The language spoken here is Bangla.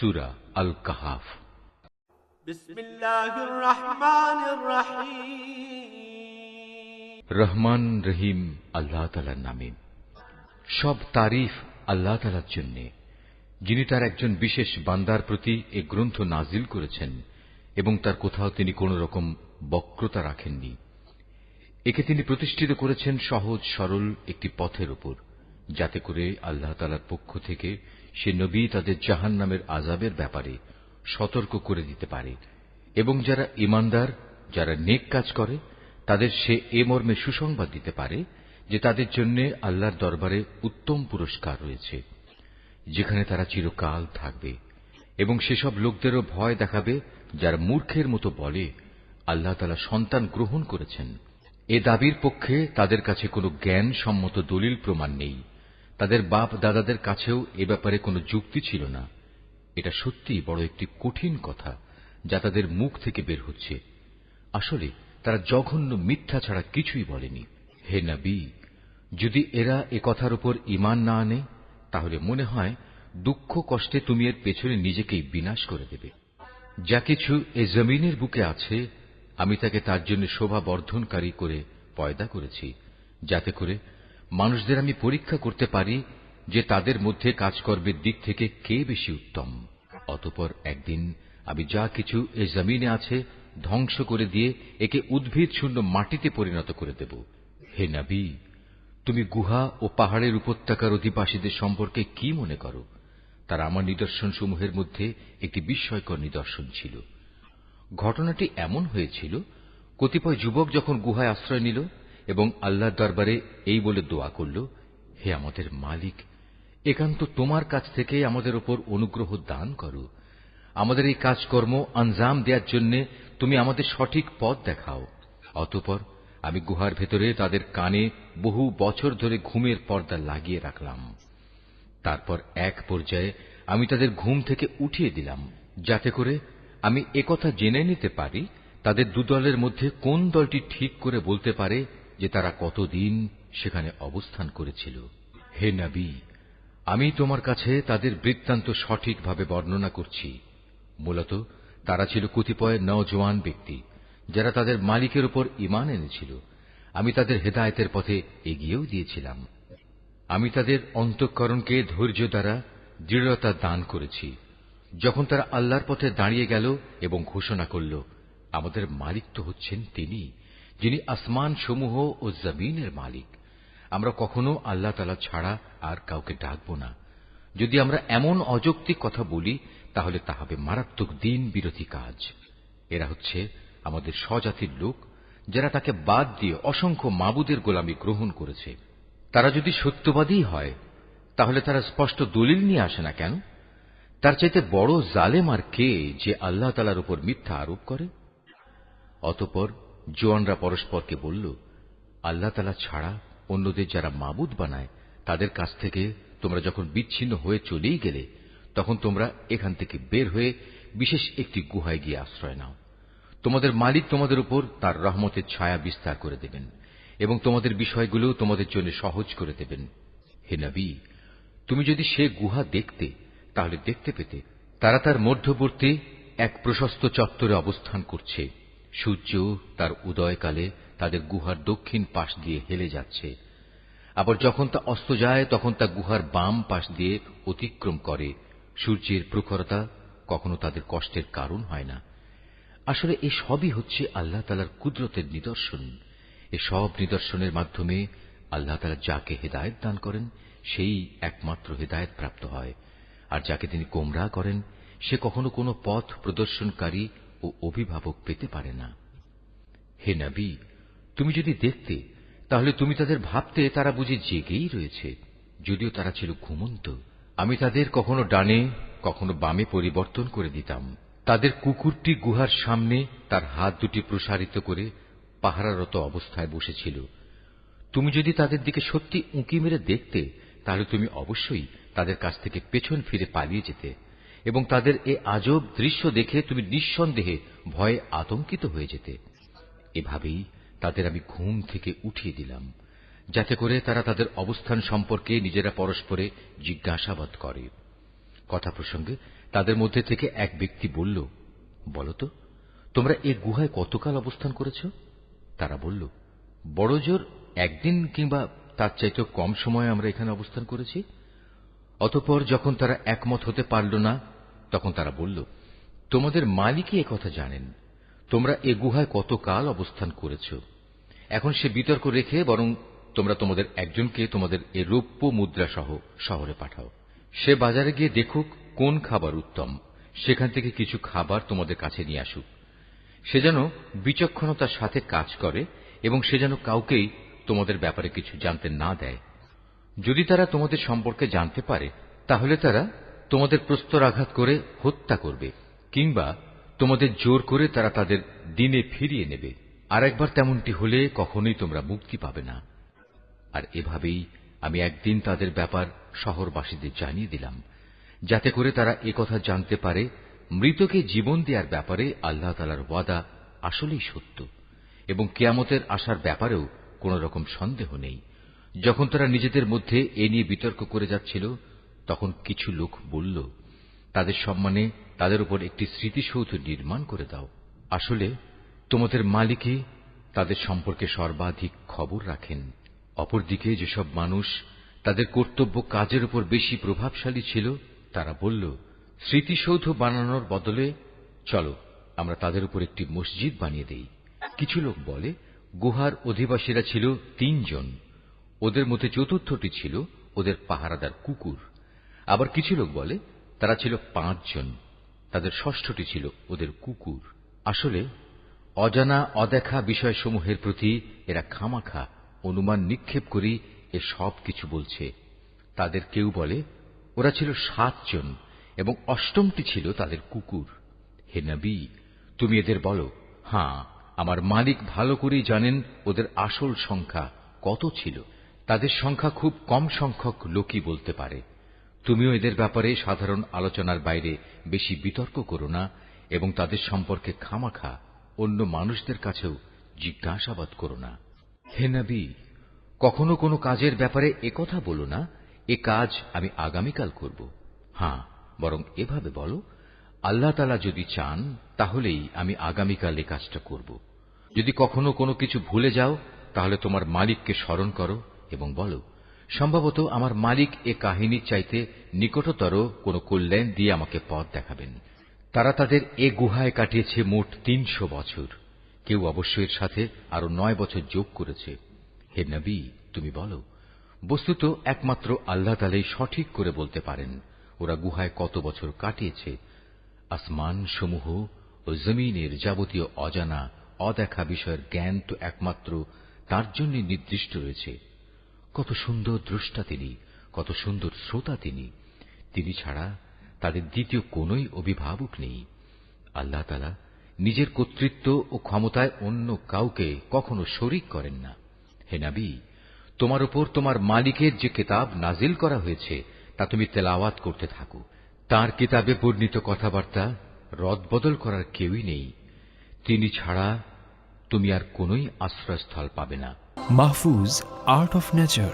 সুরা আল কাহাফ রহমান রহিম আল্লাহ তালার নামে। সব তারিফ আল্লাহ তালার জন্য যিনি তার একজন বিশেষ বান্দার প্রতি এ গ্রন্থ নাজিল করেছেন এবং তার কোথাও তিনি কোন রকম বক্রতা রাখেননি। একে তিনি প্রতিষ্ঠিত করেছেন সহজ সরল একটি পথের উপর যাতে করে আল্লাহ তালার পক্ষ থেকে সে নবী তাদের জাহান নামের আজাবের ব্যাপারে সতর্ক করে দিতে পারে এবং যারা ইমানদার যারা নেক কাজ করে, তাদের সে এ মর্মে সুসংবাদ দিতে পারে যে তাদের জন্য আল্লাহর দরবারে উত্তম পুরস্কার রয়েছে, যেখানে তারা চিরকাল থাকবে এবং সেসব লোকদেরও ভয় দেখাবে যারা মূর্খের মতো বলে আল্লাহ তালা সন্তান গ্রহণ করেছেন। এ দাবির পক্ষে তাদের কাছে কোনো জ্ঞান সম্মত দলিল প্রমাণ নেই। তাদের বাপ দাদাদের কাছেও এ ব্যাপারে কোনো যুক্তি ছিল না। এটা সত্যিই বড় একটি কঠিন কথা, যা তাদের মুখ থেকে বের হচ্ছে। আসলে, তারা জঘন্য মিথ্যা ছাড়া কিছুই বলেনি। হে নবী, যদি এরা এ কথার উপর ইমান না আনে, তাহলে মনে হয় দুঃখ কষ্টে তুমি এর পেছনে নিজেকেই বিনাশ করে দেবে। যা কিছু এ জমিনের বুকে আছে, আমি তাকে তার জন্য শোভা বর্ধনকারী করে পয়দা করেছি, যাতে করে মানুষদের আমি পরীক্ষা করতে পারি যে তাদের মধ্যে কাজকর্মের দিক থেকে কে বেশি উত্তম। অতপর একদিন আমি যা কিছু এ জমিনে আছে ধ্বংস করে দিয়ে একে উদ্ভিদ শূন্য মাটিতে পরিণত করে দেব। হে নবী, তুমি গুহা ও পাহাড়ের উপত্যকার অধিবাসীদের সম্পর্কে কি মনে করো? তারা আমার নিদর্শন সমূহের মধ্যে একটি বিস্ময়কর নিদর্শন ছিল। ঘটনাটি এমন হয়েছিল, কতিপয় যুবক যখন গুহায় আশ্রয় নিল এবং আল্লাহর দরবারে এই বলে দোয়া করল, হে আমাদের মালিক, একান্ত তোমার কাছ থেকে আমাদের ওপর অনুগ্রহ দান করো। আমাদের এই কাজকর্ম আঞ্জাম দেওয়ার জন্য তুমি আমাদের সঠিক পথ দেখাও। অতপর আমি গুহার ভেতরে তাদের কানে বহু বছর ধরে ঘুমের পর্দা লাগিয়ে রাখলাম। তারপর এক পর্যায়ে আমি তাদের ঘুম থেকে উঠিয়ে দিলাম, যাতে করে আমি একথা জেনে নিতে পারি, তাদের দুদলের মধ্যে কোন দলটি ঠিক করে বলতে পারে যে তারা কতদিন সেখানে অবস্থান করেছিল। হে নবী, আমি তোমার কাছে তাদের বৃত্তান্ত সঠিকভাবে বর্ণনা করছি। মূলত, তারা ছিল কতিপয় নজওয়ান ব্যক্তি, যারা তাদের মালিকের উপর ইমান এনেছিল। আমি তাদের হেদায়তের পথে এগিয়েও দিয়েছিলাম আমি তাদের অন্তঃকরণকে ধৈর্য দ্বারা দৃঢ়তা দান করেছি। যখন তারা আল্লাহর পথে দাঁড়িয়ে গেল এবং ঘোষণা করল, আমাদের মালিক তো হচ্ছেন তিনি। যিনি আসমান সমূহ ও জমিনের মালিক। আমরা কখনো আল্লাহ তালা ছাড়া আর কাউকে ডাকব না। যদি আমরা এমন অযৌক্তিক কথা বলি, তাহলে তা হবে মারাত্মক দিন বিরোধী কাজ। এরা হচ্ছে আমাদের স্বজাতির লোক, যারা তাকে বাদ দিয়ে অসংখ্য মাবুদের গোলামি গ্রহণ করেছে। তারা যদি সত্যবাদী হয়, তাহলে তারা স্পষ্ট দলিল নিয়ে আসে না কেন? তার চাইতে বড় জালেম আর কে যে আল্লাহ তালার উপর মিথ্যা আরোপ করে? অতপর জোয়ানরা পরস্পরকে বলল, আল্লাহ তালা ছাড়া অন্যদের যারা মাবুদ বানায়, তাদের কাছ থেকে তোমরা যখন বিচ্ছিন্ন হয়ে চলেই গেলে, তখন তোমরা এখান থেকে বের হয়ে বিশেষ একটি গুহায় গিয়ে আশ্রয় নাও। তোমাদের মালিক তোমাদের উপর তার রহমতের ছায়া বিস্তার করে দেবেন এবং তোমাদের বিষয়গুলো তোমাদের জন্য সহজ করে দেবেন। হে নবী, তুমি যদি সে গুহা দেখতে, তাহলে দেখতে পেতে তারা তার মধ্যবর্তী এক প্রশস্ত চত্বরে অবস্থান করছে। সূর্য তার উদয়কালে তাদের গুহার দক্ষিণ পাশ দিয়ে হেলে যাচ্ছে। আবার যখন তা অস্ত যায়, তখন তা গুহার বাম পাশ দিয়ে অতিক্রম করে। সূর্যের প্রখরতা কখনো তাদের কষ্টের কারণ হয় না। আসলে এ সবই হচ্ছে আল্লাহ তালার কুদরতের নিদর্শন। এ সব নিদর্শনের মাধ্যমে আল্লাহ তালা যাকে হেদায়ত দান করেন, সেই একমাত্র হেদায়ত প্রাপ্ত হয়। আর যাকে তিনি কোমরা করেন, সে কখনো কোনো পথ প্রদর্শনকারী ও অভিভাবক পেতে পারে না। হে নবী, তুমি যদি দেখতে, তাহলে তুমি তাদের ভাবতে তারা বুঝি জেগেই রয়েছে, যদিও তারা ছিল ঘুমন্ত। আমি তাদের কখনো ডানে, কখনো বামে পরিবর্তন করে দিতাম। তাদের কুকুরটি গুহার সামনে তার হাত দুটি প্রসারিত করে পাহারারত অবস্থায় বসেছিল। তুমি যদি তাদের দিকে সত্যি উঁকি মেরে দেখতে, তাহলে তুমি অবশ্যই তাদের কাছ থেকে পেছন ফিরে পালিয়ে যেতে। এবং তাদের এ আজব দৃশ্য দেখে তুমি নিঃসন্দেহে ভয়ে আতঙ্কিত হয়ে যেতে। এভাবেই তাদের আমি ঘুম থেকে উঠিয়ে দিলাম, যাতে করে তারা তাদের অবস্থান সম্পর্কে নিজেরা পরস্পরে জিজ্ঞাসাবাদ করে। কথা প্রসঙ্গে তাদের মধ্যে থেকে এক ব্যক্তি বলল বলতো তোমরা এ গুহায় কতকাল অবস্থান করেছ? তারা বলল বড়জোর একদিন কিংবা তার চাইতেও কম সময়ে আমরা এখানে অবস্থান করেছি। অতঃপর যখন তারা একমত হতে পারল না তখন তারা বলল, তোমাদের মালিকই কথা জানেন। তোমরা এ গুহায় কতকাল অবস্থান করেছ? এখন সে বিতর্ক রেখে বরং তোমরা তোমাদের একজনকে তোমাদের এ রৌপ্য মুদ্রা সহ শহরে পাঠাও। সে বাজারে গিয়ে দেখুক কোন খাবার উত্তম। সেখান থেকে কিছু খাবার তোমাদের কাছে নিয়ে আসুক। সে যেন বিচক্ষণতার সাথে কাজ করে এবং সে যেন কাউকেই তোমাদের ব্যাপারে কিছু জানতে না দেয়। যদি তারা তোমাদের সম্পর্কে জানতে পারে, তাহলে তারা তোমাদের প্রস্তরাঘাত করে হত্যা করবে, কিংবা তোমাদের জোর করে তারা তাদের দিনে ফিরিয়ে নেবে। আর একবার তেমনটি হলে কখনোই তোমরা মুক্তি পাবে না। আর এভাবেই আমি একদিন তাদের ব্যাপার শহরবাসীদের জানিয়ে দিলাম, যাতে করে তারা একথা জানতে পারে, মৃতকে জীবন দেওয়ার ব্যাপারে আল্লাহ তালার ওয়াদা আসলেই সত্য, এবং কেয়ামতের আসার ব্যাপারেও কোন রকম সন্দেহ নেই। যখন তারা নিজেদের মধ্যে এ নিয়ে বিতর্ক করে যাচ্ছিল তখন কিছু লোক বলল, তাদের সম্মানে তাদের উপর একটি স্মৃতিসৌধ নির্মাণ করে দাও। আসলে তোমাদের মালিকই তাদের সম্পর্কে সর্বাধিক খবর রাখেন। অপরদিকে যেসব মানুষ তাদের কর্তব্য কাজের উপর বেশি প্রভাবশালী ছিল, তারা বলল, স্মৃতিসৌধ বানানোর বদলে চলো, আমরা তাদের উপর একটি মসজিদ বানিয়ে দেই। কিছু লোক বলে, গুহার অধিবাসীরা ছিল তিনজন। ওদের মধ্যে চতুর্থটি ছিল ওদের পাহারাদার কুকুর। আবার কিছু লোক বলে, তারা ছিল পাঁচজন। তাদের ষষ্ঠটি ছিল ওদের কুকুর। আসলে, অজানা, অদেখা বিষয়সমূহের প্রতি এরা খামাখা, অনুমান নিক্ষেপ করি, এ সব কিছু বলছে। তাদের কেউ বলে, ওরা ছিল সাতজন এবং অষ্টমটি ছিল তাদের কুকুর। হে নবী, তুমি এদের বলো হ্যাঁ আমার মালিক ভালো করেই জানেন ওদের আসল সংখ্যা কত ছিল। তাদের সংখ্যা খুব কম সংখ্যক লোকই বলতে পারে। তুমিও এদের ব্যাপারে সাধারণ আলোচনার বাইরে বেশি বিতর্ক করো না এবং তাদের সম্পর্কে খামাখা অন্য মানুষদের কাছেও জিজ্ঞাসাবাদ করো না। হে নবী, কখনো কোনো কাজের ব্যাপারে একথা বলো না, এ কাজ আমি আগামীকাল করব। হ্যাঁ বরং এভাবে বলো, আল্লাহ তালা যদি চান, তাহলেই আমি আগামীকাল এ কাজটা করব। যদি কখনো কোনো কিছু ভুলে যাও, তাহলে তোমার মালিককে স্মরণ করো এবং বলো সম্ভবত আমার মালিক এ কাহিনীর চাইতে নিকটতর কোনো কল্যাণ দিয়ে আমাকে পথ দেখাবেন। তারা তাদের এ গুহায় কাটিয়েছে মোট তিনশো বছর। কেউ অবশ্য এর সাথে আরও নয় বছর যোগ করেছে। হে নবী, তুমি বলো, বস্তুত একমাত্র আল্লাহ তালাই সঠিক করে বলতে পারেন, ওরা গুহায় কত বছর কাটিয়েছে? আসমান সমূহ ও জমিনের যাবতীয় অজানা, অদেখা বিষয়ের জ্ঞান তো একমাত্র তার জন্য নির্দিষ্ট রয়েছে। কত সুন্দর দ্রষ্টা তিনি, কত সুন্দর শ্রোতা তিনি। তিনি ছাড়া তাদের দ্বিতীয় কোনই অভিভাবক নেই। আল্লাহ নিজের কর্তৃত্ব ও ক্ষমতায় অন্য কাউকে কখনো শরিক করেন না। হে নাবি, তোমার উপর তোমার মালিকের যে কিতাব নাজিল করা হয়েছে, তা তুমি তেলাওয়াত করতে থাকো। তার কিতাবে বর্ণিত কথাবার্তা রদবদল করার কেউই নেই। তিনি ছাড়া তুমি আর কোনোই আশ্রয়স্থল পাবে না। Mahfuz Art of Nature